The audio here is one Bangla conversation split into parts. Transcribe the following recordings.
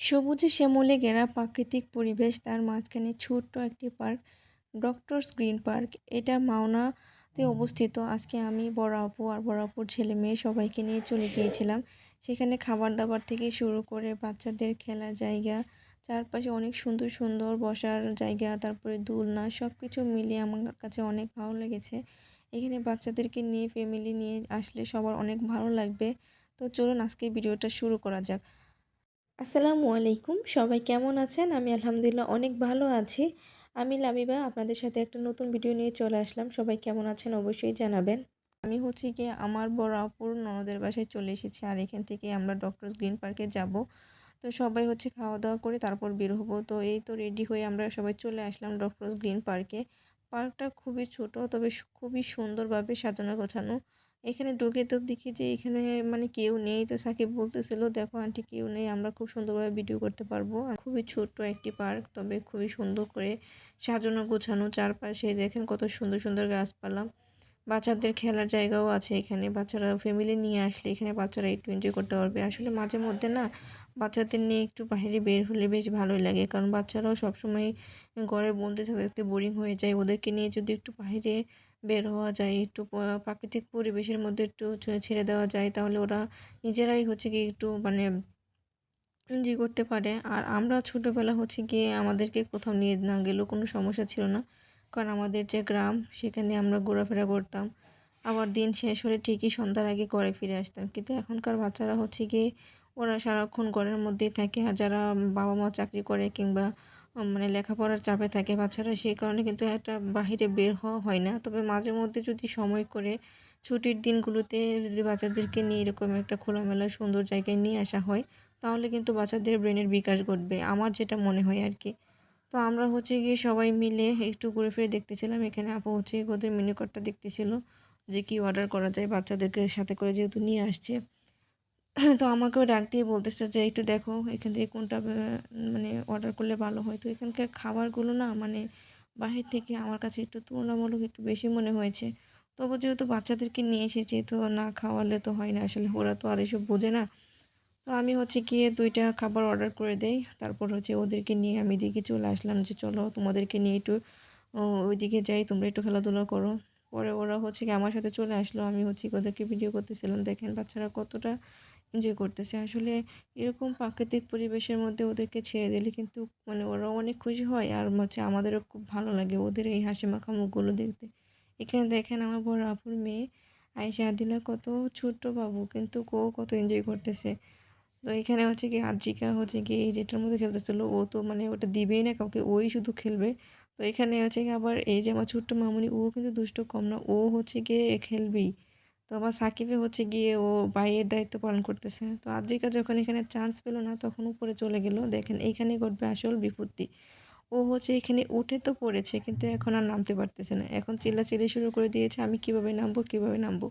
সবুজে শ্যামলে ঘেরা প্রাকৃতিক পরিবেশ, তার মাঝখানে ছোট্ট একটি পার্ক, ডক্টরস গ্রিন পার্ক। এটা মাওনাতে অবস্থিত। আজকে আমি বড় আপু আর বড় আপুর ছেলে মেয়ে সবাইকে নিয়ে চলে গিয়েছিলাম। সেখানে খাবার দাবার থেকে শুরু করে বাচ্চাদের খেলার জায়গা, চারপাশে অনেক সুন্দর সুন্দর বসার জায়গা, তারপরে দোলনা সব কিছু মিলিয়ে আমার কাছে অনেক ভালো লেগেছে। এখানে বাচ্চাদেরকে নিয়ে, ফ্যামিলি নিয়ে আসলে সবার অনেক ভালো লাগবে। তো চলুন আজকে ভিডিওটা শুরু করা যাক। আসসালামু আলাইকুম। সবাই কেমন আছেন? আমি আলহামদুলিল্লাহ অনেক ভালো আছি। আমি লামিবা, আপনাদের সাথে একটা নতুন ভিডিও নিয়ে চলে আসলাম। সবাই কেমন আছেন অবশ্যই জানাবেন। আমি হচ্ছে গিয়ে আমার বড় আপুর ননদের বাসায় চলে এসেছি আর এখান থেকে আমরা ডক্টরস গ্রিন পার্কে যাব। তো সবাই হচ্ছে খাওয়া দাওয়া করে তারপর বের হব। তো এই তো রেডি হয়ে আমরা সবাই চলে আসলাম ডক্টরস গ্রিন পার্কে পার্কটা খুবই ছোট, তবে খুবই সুন্দরভাবে সাজানো গোছানো। এখানে ঢুকে তো দেখি যে এখানে মানে কেউ নেই। তো সাকিব বলতেছিল, দেখো আন্টি, কেউ নেই, আমরা খুব সুন্দরভাবে ভিডিও করতে পারব। খুবই ছোট্ট একটি পার্ক তবে খুবই সুন্দর করে সাজানো, গোছানো চারপাশে। দেখেন কত সুন্দর সুন্দর গাছপালা। বাচ্চাদের খেলার জায়গাও আছে এখানে। বাচ্চারা ফ্যামিলি নিয়ে আসলে এখানে বাচ্চারা একটু এনজয় করতে পারবে। আসলে মাঝে মধ্যে না বাচ্চাদের নিয়ে একটু বাইরে বের হলে বেশ ভালোই লাগে। কারণ বাচ্চারাও সবসময় ঘরে বন্দি থাকতে বোরিং হয়ে যায়। ওদেরকে নিয়ে যদি একটু বাইরে বের হওয়া যায়, একটু প্রাকৃতিক পরিবেশের মধ্যে একটু ছেড়ে দেওয়া যায়, তাহলে ওরা নিজেরাই হচ্ছে কি একটু মানে এনজয় করতে পারে। আর আমরা ছোটোবেলা হচ্ছে গিয়ে আমাদেরকে কোথাও নিয়ে না গেলেও কোনো সমস্যা ছিল না। কারণ আমাদের যে গ্রাম, সেখানে আমরা ঘোরাফেরা করতাম। আবার দিন শেষ হলে ঠিকই সন্ধ্যার আগে ঘরে ফিরে আসতাম। কিন্তু এখনকার বাচ্চারা হচ্ছে গিয়ে ওরা সারাক্ষণ ঘরের মধ্যেই থাকে। আর যারা বাবা মা চাকরি করে কিংবা মানে লেখাপড়ার চাপে থাকে বাচ্চারা, সেই কারণে কিন্তু একটা বাহিরে বের হওয়া হয় না। তবে মাঝে মধ্যে যদি সময় করে ছুটির দিনগুলোতে যদি বাচ্চাদেরকে নিয়ে এরকম একটা খোলামেলা সুন্দর জায়গায় নিয়ে আসা হয়, তাহলে কিন্তু বাচ্চাদের ব্রেনের বিকাশ ঘটবে, আমার যেটা মনে হয় আর কি। তো আমরা হচ্ছে গিয়ে সবাই মিলে একটু ঘুরে ফিরে দেখতেছিলাম, এখানে আপু হচ্ছে ওদের মেনু কার্ডটা দেখতেছিল, যে কি অর্ডার করা যায় বাচ্চাদেরকে সাথে করে যেহেতু নিয়ে আসছে। তো আমাকেও ডাক দিয়ে বলতেছে যে, একটু দেখো এখান থেকে কোনটা মানে অর্ডার করলে ভালো হয়। তো এখানকার খাবারগুলো না মানে বাহির থেকে আমার কাছে একটু তুলনামূলক একটু বেশি মনে হয়েছে। তবু যেহেতু বাচ্চাদেরকে নিয়ে এসেছি, তো না খাওয়ালে তো হয় না। আসলে ওরা তো আর এসব বোঝে না। তো আমি হচ্ছে গিয়ে দুইটা খাবার অর্ডার করে দেই। তারপর হচ্ছে ওদেরকে নিয়ে আমি দিকে চলে আসলাম যে, চলো তোমাদেরকে নিয়ে একটু ওইদিকে যাই, তোমরা একটু খেলাধুলা করো। পরে ওরা হচ্ছে কি আমার সাথে চলে আসলো। আমি হচ্ছে ওদেরকে ভিডিও করতেছিলাম, দেখেন বাচ্চারা কতটা এনজয় করতেছে। আসলে এরকম প্রাকৃতিক পরিবেশের মধ্যে ওদেরকে ছেড়ে দিলে কিন্তু মানে ওরাও অনেক খুশি হয়। আর হচ্ছে আমাদেরও খুব ভালো লাগে ওদের এই হাসি মাখা মুখগুলো দেখতে। এখানে দেখেন আমার বড় আপুর মেয়ে আয়সা আদিলা কত ছোট্ট বাবু কিন্তু কো কত এনজয় করতেছে। তো এখানে হচ্ছে কি আদ্রিকা হচ্ছে কি এই যেটার মধ্যে খেলতেছিল ও তো মানে ওটা দিবেই না কাউকে, ওই শুধু খেলবে। তো এখানে হচ্ছে কি আবার এই যে আমার ছোট্ট মামুনি, ও কিন্তু দুষ্ট কম না, ও হচ্ছে গিয়ে খেলবেই। তো আবার সাকিবে হচ্ছে গিয়ে ও ভাইয়ের দায়িত্ব পালন করতেছে। তো আদ্রিকা যখন এখানে চান্স পেল না, তখন উপরে চলে গেল। দেখেন, এইখানে ঘটবে আসল বিপত্তি। ও হচ্ছে এখানে উঠে তো পড়েছে, কিন্তু এখন আর নামতে পারতেছে না। এখন চিল্লা চিল্লাচিল্লি শুরু করে দিয়েছে, আমি কীভাবে নামবো কীভাবে নামবো?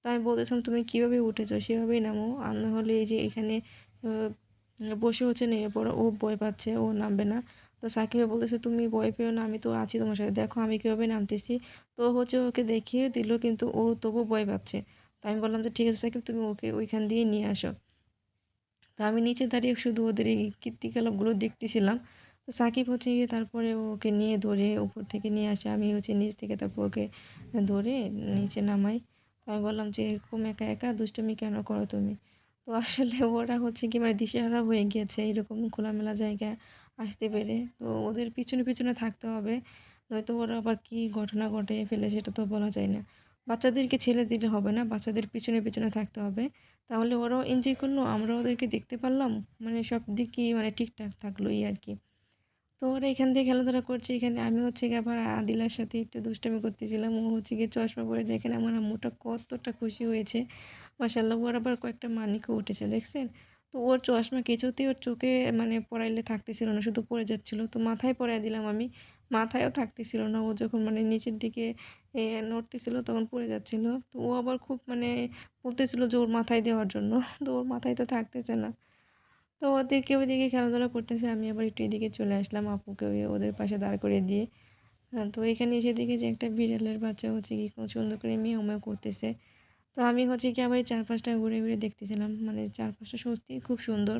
তো আমি বলতেছিলাম, তুমি কীভাবে উঠেছো? সেভাবেই নামো। আর নাহলে এই যে এখানে বসে হচ্ছে নেমে পড়ো ও ভয় পাচ্ছে, ও নামবে না। তো সাকিবে বলতেছে, তুমি ভয় পেও না, আমি তো আছি তোমার সাথে। দেখো আমি কীভাবে নামতেছি। তো হচ্ছে ওকে দেখিয়ে দিল, কিন্তু ও তবু ভয় পাচ্ছে। তো আমি বললাম যে, ঠিক আছে সাকিব, তুমি ওকে ওইখান দিয়ে নিয়ে আসো। তো আমি নিচে দাঁড়িয়ে শুধু ওদের এই কীর্তিকলাপগুলো দেখতেছিলাম। তো সাকিব হচ্ছে গিয়ে তারপরে ওকে নিয়ে ধরে উপর থেকে নিয়ে আসে। আমি হচ্ছে নিচ থেকে তারপর ওকে ধরে নিচে নামাই। তো আমি বললাম যে, এরকম একা একা দুষ্টমি কেন করো তুমি? তো আসলে ওরা হচ্ছে কি মানে দিশেহারা হয়ে গিয়েছে, এরকম খোলামেলা জায়গায় আসতে পেরে। তো ওদের পিছনে পিছনে থাকতে হবে, নয়তো ওরা আবার কী ঘটনা ঘটে ফেলে সেটা তো বলা যায় না। বাচ্চাদেরকে ছেড়ে দিলে হবে না, বাচ্চাদের পিছনে পিছনে থাকতে হবে। তাহলে ওরাও এনজয় করল, আমরা ওদেরকে দেখতে পারলাম মানে সব দিকই মানে ঠিকঠাক থাকল আর কি। তো ওরা এখান থেকে খেলাধুলা করছে, এখানে আমি হচ্ছে গিয়ে আবার আদিলার সাথে একটু দুষ্টামি করতেছিলাম, ও হচ্ছে গিয়ে চশমা পরে দেখেন আমার আম্মুটা কতটা খুশি হয়েছে। মাসাল্লাহ ওর আবার কয়েকটা মানিকও উঠেছে, দেখছেন? তো ওর চশমা কিছুতেই ওর চোখে মানে পড়াইলে থাকতেছিল না, শুধু পড়ে যাচ্ছিল। তো মাথায় পরাই দিলাম আমি, মাথায়ও থাকতেছিল না। ও যখন মানে নিচের দিকে নড়তেছিল তখন পড়ে যাচ্ছিল। তো ও আবার খুব মানে বলতেছিল যে ওর মাথায় দেওয়ার জন্য। তো ওর মাথায় তো থাকতেছে না। তো ওদেরকে ওইদিকে খেলাধুলা করতেছে, আমি আবার একটু এদিকে চলে আসলাম আপুকে ওদের পাশে দাঁড় করে দিয়ে। তো এখানে এসে দেখি যে একটা বিড়ালের বাচ্চা হচ্ছে কি সুন্দর করে মেয়ে করতেছে। তো আমি হচ্ছে কি আবার চারপাশটা ঘুরে ঘুরে দেখতেছিলাম। মানে চারপাশটা সত্যিই খুব সুন্দর।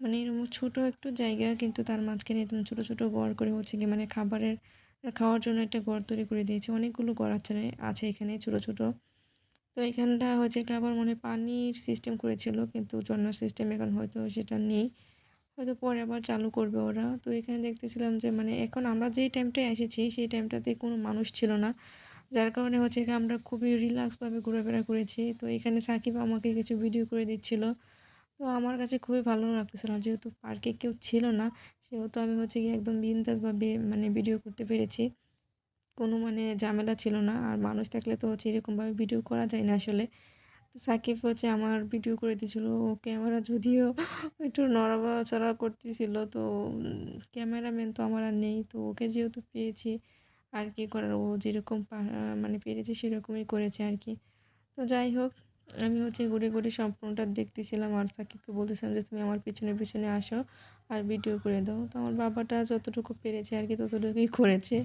মানে এরকম ছোটো একটু জায়গা, কিন্তু তার মাঝখানে একদম ছোটো ছোটো ঘর করে হচ্ছে কি মানে খাবারের, খাওয়ার জন্য একটা ঘর তৈরি করে দিয়েছে। অনেকগুলো ঘর আছে আছে এখানে ছোটো ছোটো। তো এখানটা হচ্ছে কি আবার মানে পানির সিস্টেম করেছিল, কিন্তু ঝর্ণার সিস্টেম এখন হয়তো সেটা নেই। হয়তো পরে আবার চালু করবে ওরা। তো এখানে দেখতেছিলাম যে মানে এখন আমরা যেই টাইমটায় এসেছি, সেই টাইমটাতে কোনো মানুষ ছিল না। যার কারণে হচ্ছে কি আমরা খুবই রিল্যাক্সভাবে ঘোরাফেরা করেছি। তো এখানে সাকিব আমাকে কিছু ভিডিও করে দিচ্ছিল। তো আমার কাছে খুবই ভালো লাগতেছিল, যেহেতু পার্কে কেউ ছিল না, সেহেতু আমি হচ্ছে গিয়ে একদম বিন্দাসভাবে মানে ভিডিও করতে পেরেছি। কোনো মানে ঝামেলা ছিল না, আর মানুষ থাকলে তো হচ্ছে এরকমভাবে ভিডিও করা যায় না আসলে। তো সাকিব হচ্ছে আমার ভিডিও করে দিয়েছিল, ও ক্যামেরা যদিও একটু নড়াচড়া করতেছিল, তো ক্যামেরাম্যান তো আমার আর নেই, তো ওকে যেহেতু পেয়েছি আর কি করার? ও যেরকম মানে পেরেছে সেরকমই করেছে আর কি। তো যাই হোক, আমি হচ্ছে ঘুরে ঘুরে সম্পূর্ণটা দেখতেছিলাম আর সাকিবকে বলতেছিলাম যে, তুমি আমার পিছনে পিছনে আসো আর ভিডিও করে দাও। তো আমার বাবাটা যতটুকু পেরেছে আর কি, ততটুকুই করেছে।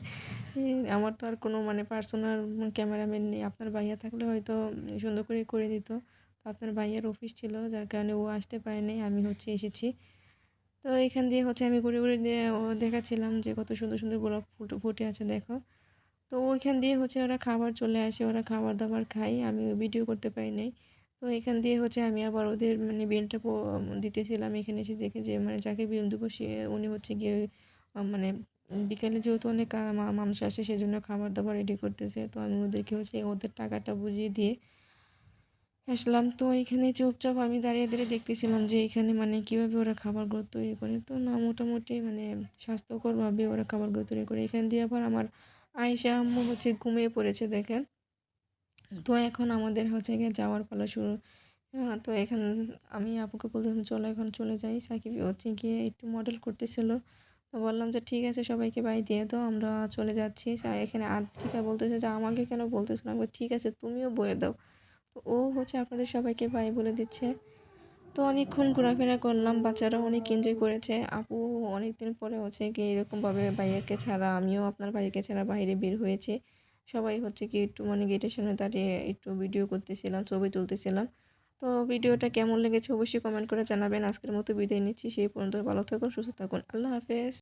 আমার তো আর কোনো মানে পার্সোনাল ক্যামেরাম্যান নেই। আপনার ভাইয়া থাকলে হয়তো সুন্দর করে করে দিত। আপনার ভাইয়ার অফিস ছিল, যার কারণে ও আসতে পারেনি আমি হচ্ছে এসেছি। তো এখান দিয়ে হচ্ছে আমি ঘুরে ঘুরে দেখাচ্ছিলাম যে কত সুন্দর সুন্দর গোলাপ ফুটে ফুটে আছে, দেখো। তো ওইখান দিয়ে হচ্ছে ওরা খাবার চলে আসে, ওরা খাবার দাবার খায়। আমি ভিডিও করতে পারি নাই। তো এখান দিয়ে হচ্ছে আমি আবার ওদের মানে বিলটা দিতেছিলাম। এখানে এসে দেখে যে মানে যাকে বিল দেবো সে, উনি হচ্ছে গিয়ে মানে বিকালে যেহেতু অনেক মানুষ আসে, সেজন্য খাবার দাবার রেডি করতেছে। তো আমি ওদেরকে হচ্ছে ওদের টাকাটা বুঝিয়ে দিয়ে আসলাম। তো এখানে চুপচাপ আমি দাঁড়িয়ে দাঁড়িয়ে দেখতেছিলাম যে এখানে মানে কীভাবে ওরা খাবারগুলো তৈরি করে। তো না, মোটামুটি মানে স্বাস্থ্যকরভাবে ওরা খাবারগুলো তৈরি করে। এখান দিয়ে আবার আমার আয়েশা আম্মু হচ্ছে ঘুমিয়ে পড়েছে দেখেন। তো এখন আমাদের হচ্ছে গিয়ে যাওয়ার পালা শুরু। তো এখন আমি আপুকে বললাম, চলো এখন চলে যাই। সাকিব হচ্ছে গিয়ে একটু মডেল করতেছিল। তো বললাম যে, ঠিক আছে, সবাইকে বাই দিয়ে দাও, আমরা চলে যাচ্ছি। এখানে আর্টিকা বলতেছে যে, আমাকে কেন বলতেছো না? ঠিক আছে, তুমিও বলে দাও। তো ও হচ্ছে আপনাদের সবাইকে বাই বলে দিচ্ছে। তো অনেকক্ষণ ঘোরাফেরা করলাম বাচ্চারা অনেক এনজয় করেছে। আপু অনেক দিন পরে হচ্ছে কি এরকমভাবে ভাইয়াকে ছাড়া, আমিও আপনার ভাইয়াকে ছাড়া বাইরে বের হয়েছে। সবাই হচ্ছে কি একটু মানে গেটের সামনে দাঁড়িয়ে একটু ভিডিও করতেছিলাম, ছবি তুলতেছিলাম। তো ভিডিওটা কেমন লেগেছে অবশ্যই কমেন্ট করে জানাবেন। আজকের মতো বিদায় নিচ্ছি, সেই পর্যন্ত ভালো থাকুন, সুস্থ থাকুন। আল্লাহ হাফেজ।